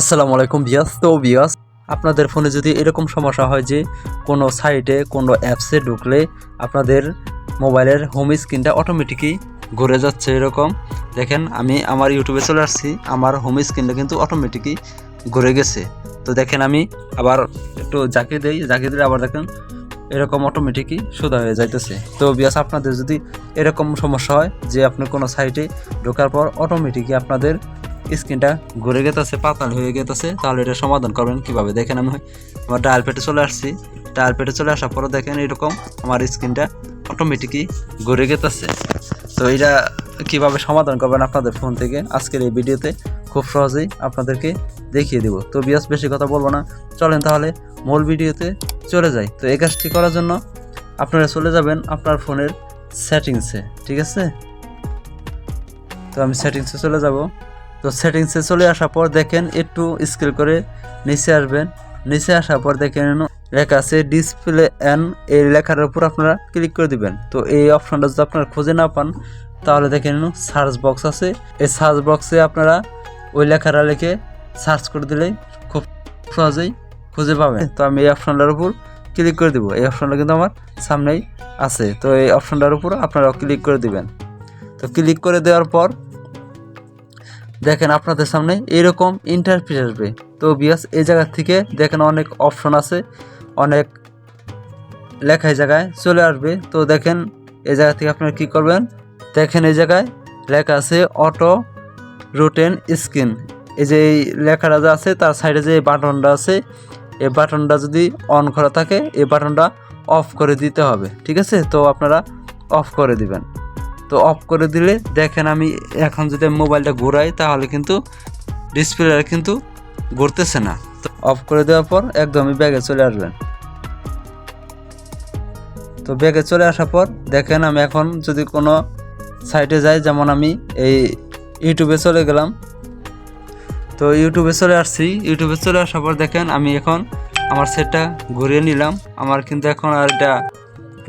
আসসালামু আলাইকুম বিয়াস তো বিয়াস আপনাদের ফোনে যদি এরকম সমস্যা হয় যে কোনো সাইটে, কোনো অ্যাপসে ঢুকলে আপনাদের মোবাইলের হোম স্ক্রিনটা অটোমেটিকই ঘুরে যাচ্ছে এরকম। দেখেন, আমি আমার ইউটিউবে চলে আসছি, আমার হোম স্ক্রিনটা কিন্তু অটোমেটিকই ঘুরে গেছে। তো দেখেন, আমি আবার একটু জাকি দেই জাকি দিলে আবার দেখেন এরকম অটোমেটিকই সোজা হয়ে যাইতেছে। তো বিয়াস আপনাদের যদি এরকম সমস্যা হয় যে আপনি কোনো সাইটে ঢোকার পর অটোমেটিকই আপনাদের স্ক্রিনটা ঘুরে গেতেছে, পাতাল হয়ে গেতেছে। তাহলে এটা সমাধান করবেন কীভাবে দেখেন আমি। আমার ডায়াল পেটে চলে আসছি। ডায়াল পেটে চলে আসার পরে দেখেন এরকম আমার স্ক্রিনটা অটোমেটিকই ঘুরে গেতেছে। তো এটা কীভাবে সমাধান করবেন আপনাদের ফোন থেকে, আজকের এই ভিডিওতে খুব সহজেই আপনাদেরকে দেখিয়ে দিব। তো বিয়াস বেশি কথা বলব না। চলেন তাহলে মূল ভিডিওতে চলে যাই। তো এই কাজটি করার জন্য আপনারা চলে যাবেন আপনার ফোনের সেটিংসে, ঠিক আছে? তো আমি সেটিংসে চলে যাব। তো সেটিংসে চলে আসার পর দেখেন একটু স্কেল করে নিচে আসবেন। নিচে আসার পর দেখেন লেখা আছে ডিসপ্লে অ্যান এই লেখার উপর আপনারা ক্লিক করে দিবেন। তো এই অপশনটা যদি আপনারা খুঁজে না পান, তাহলে দেখেন সার্চ বক্স আছে। এই সার্চ বক্সে আপনারা ওই লেখাটা লিখে সার্চ করে দিলেই খুব সহজেই খুঁজে পাবেন। তো আমি এই অপশনটার উপর ক্লিক করে দিব। এই অপশনটা কিন্তু আমার সামনেই আছে। তো এই অপশনটার উপর আপনারা ক্লিক করে দিবেন। তো ক্লিক করে দেওয়ার পর দেখেন আপনাদের সামনে এরকম ইন্টারফেস আসবে। তো বিয়াস এই জায়গা থেকে দেখেন অনেক অপশন আছে, অনেক লেখা জায়গায় চলে আসবে। তো দেখেন এই জায়গা থেকে আপনারা কী করবেন? দেখেন এই জায়গায় লেখা আছে অটো রুটেন স্ক্রিন এই যে এই লেখাটা যে আছে, তার সাইডে যে বাটনটা আছে, এই বাটনটা যদি অন করা থাকে, এই বাটনটা অফ করে দিতে হবে। ঠিক আছে? তো আপনারা অফ করে দিবেন। তো অফ করে দিলে দেখেন আমি এখন যদি মোবাইলটা ঘোরাই, তাহলে কিন্তু ডিসপ্লে কিন্তু ঘুরতেছে না। তো অফ করে দেওয়ার পর একদমই ব্যাগে চলে আসবেন তো ব্যাগে চলে আসার পর দেখেন আমি এখন যদি কোনো সাইটে যাই, যেমন আমি এই ইউটিউবে চলে গেলাম। তো ইউটিউবে চলে আসছি। ইউটিউবে চলে আসার পর দেখেন আমি এখন আমার সেটটা ঘুরিয়ে নিলাম। আমার কিন্তু এখন আর এটা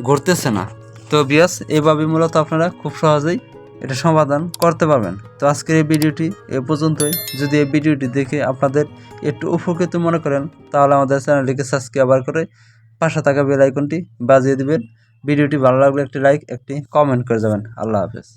ঘুরতেছে না। তো বিয়াস এভাবে মূলত আপনারা খুব সহজেই এটা সমাধান করতে পারবেন। তো আজকের এই ভিডিওটি এ পর্যন্তই। যদি এই ভিডিওটি দেখে আপনাদের একটু উপকৃত মনে করেন, তাহলে আমাদের চ্যানেলটিকে সাবস্ক্রাইব করে পাশে থাকা বেল আইকনটি বাজিয়ে দেবেন। ভিডিওটি ভালো লাগলে একটি লাইক, একটি কমেন্ট করে যাবেন। আল্লাহ হাফেজ।